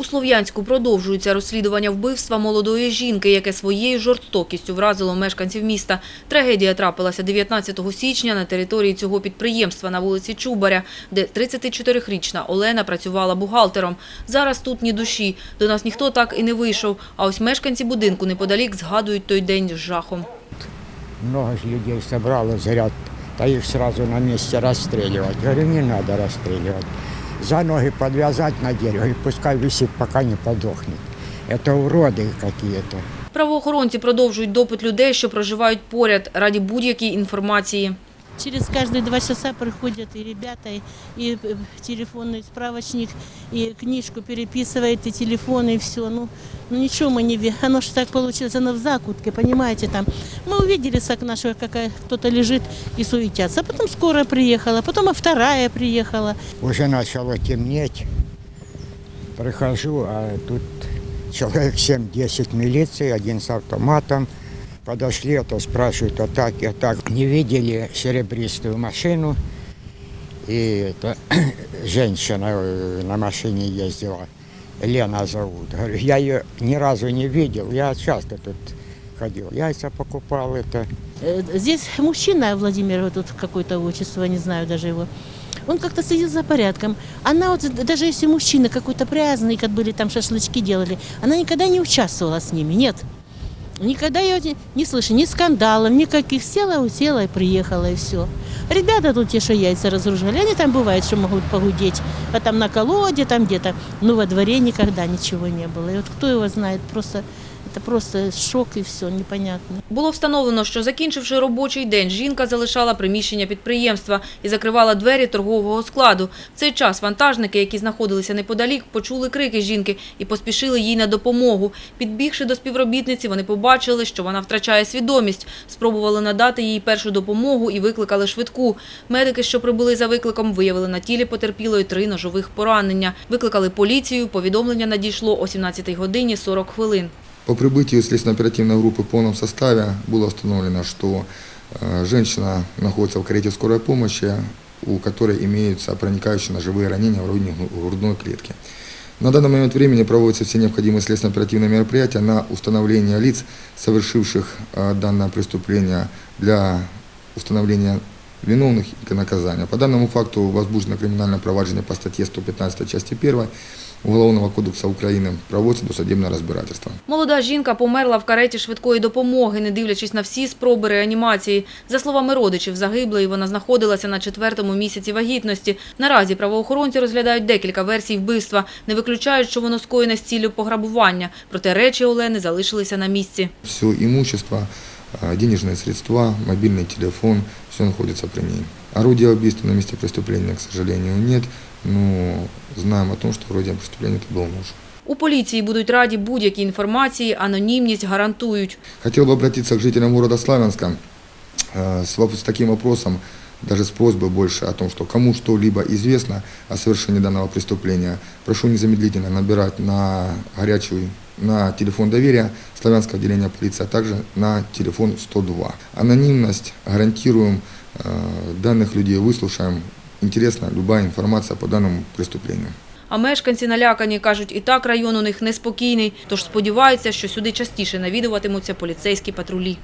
У Слов'янську продовжується розслідування вбивства молодої жінки, яке своєю жорстокістю вразило мешканців міста. Трагедія трапилася 19 січня на території цього підприємства на вулиці Чубаря, де 34-річна Олена працювала бухгалтером. Зараз тут ні душі. До нас ніхто так і не вийшов. А ось мешканці будинку неподалік згадують той день з жахом. Много же людей собралось, говорят, да их сразу на месте расстреливать. Говорю, не надо расстреливать. За ноги подвязать на дерево и пускай висит, пока не подохнет. Это уроды какие-то. Правоохоронці продовжують допит людей, що проживають поряд, раді будь-якої інформації. Через каждые два часа приходят и ребята, и, и э, телефонный справочник, и книжку переписывает, и телефон, и все. Ну, ну ничего мы не видим. Оно же так получилось, оно в закутке, понимаете, там. Мы увидели с окна, какая кто-то лежит и суетятся. А потом скорая приехала, потом а вторая приехала. Уже начало темнеть. Прихожу, а тут человек 7-10 милиции, один с автоматом. Подошли, а то спрашивают, а так, а так. Не видели серебристую машину. И это, женщина э, на машине ездила. Лена зовут. Говорю, я ее ни разу не видел. Я часто тут ходил. Яйца покупал это. Э, Здесь мужчина, Владимир, вот тут какое-то отчество, не знаю даже его, он как-то следил за порядком. Она вот, даже если мужчина какой-то праздник, как были там шашлычки делали, она никогда не участвовала с ними, нет. Никогда ее не, не слышу, ни скандалов, никаких. Села, усела и приехала, и все. Ребята тут те, что яйца разгружали, они там бывает, что могут погудеть. А там на колоде, там где-то. Ну, во дворе никогда ничего не было. И вот кто его знает, просто, это просто шок и все, непонятно. Було встановлено, що закінчивши робочий день, жінка залишала приміщення підприємства і закривала двері торгового складу. В цей час вантажники, які знаходилися неподалік, почули крики жінки і поспішили їй на допомогу. Підбігши до співробітниці, вони побачили, що вона втрачає свідомість. Спробували надати їй першу допомогу і викликали швидку. Медики, що прибули за викликом, виявили на тілі потерпілої три ножових поранення. Викликали поліцію. Повідомлення надійшло о 17 годині 40 хвилин. По прибытию следственно-оперативной группы в полном составе было установлено, что э, женщина находится в карете скорой помощи, у которой имеются проникающие ножевые ранения в районе гру- грудной клетки. На данный момент времени проводятся все необходимые следственно-оперативные мероприятия на установление лиц, совершивших э, данное преступление, для установления виновных и наказания. По данному факту возбуждено криминальное проваджение по статье 115 части 1 Уголовного кодекса Украины. Проводится досудебное разбирательство. Молода жінка померла в кареті швидкої допомоги, не дивлячись на всі спроби реанімації. За словами родичів загиблої, вона знаходилася на четвертому місяці вагітності. Наразі правоохоронці розглядають декілька версій вбивства, не виключають, що воно скоєне з ціллю пограбування. Проте речі Олени залишилися на місці. Все имущество, э, денежные средства, мобильный телефон, все находится при ней. Орудия убийства на месте преступления, к сожалению, нет, но знаем о том, что орудием преступления это был нож. У поліції будуть раді будь-якій інформації, анонімність гарантують. Хотел бы обратиться к жителям города Славянска э, с, воп- с таким вопросом, даже с просьбой больше о том, что кому что-либо известно о совершении данного преступления, прошу незамедлительно набирать на горячую на телефон доверия Славянского отделения полиции, а также на телефон 102. Анонимность гарантируем, э, данных людей выслушаем. Интересна любая информация по данному преступлению. А мешканці налякані, кажуть, і так район у них неспокійний, тож сподіваються, що сюди частіше навідуватимуться поліцейські патрулі.